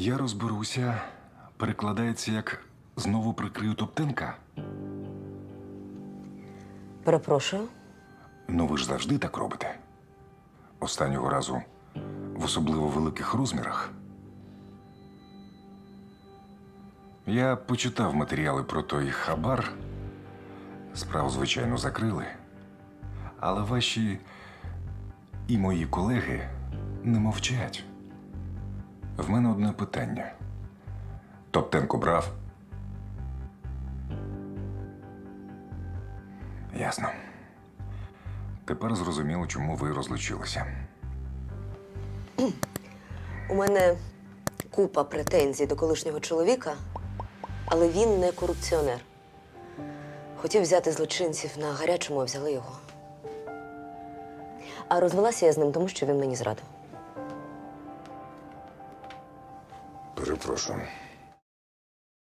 Я розберуся, перекладається як знову прикрию топтенка. Перепрошую. Ну ви ж завжди так робите. Останнього разу в особливо великих розмірах. Я почитав матеріали про той хабар. Справу, звичайно, закрили. Але ваші і мої колеги не мовчать. В мене одне питання. Топтенко брав. Ясно. Тепер зрозуміло, чому ви розлучилися. У мене купа претензій до колишнього чоловіка, але він не корупціонер. Хотів взяти злочинців на гарячому, а взяли його. А розвелася я з ним, тому що він мені зрадив. Перепрошую.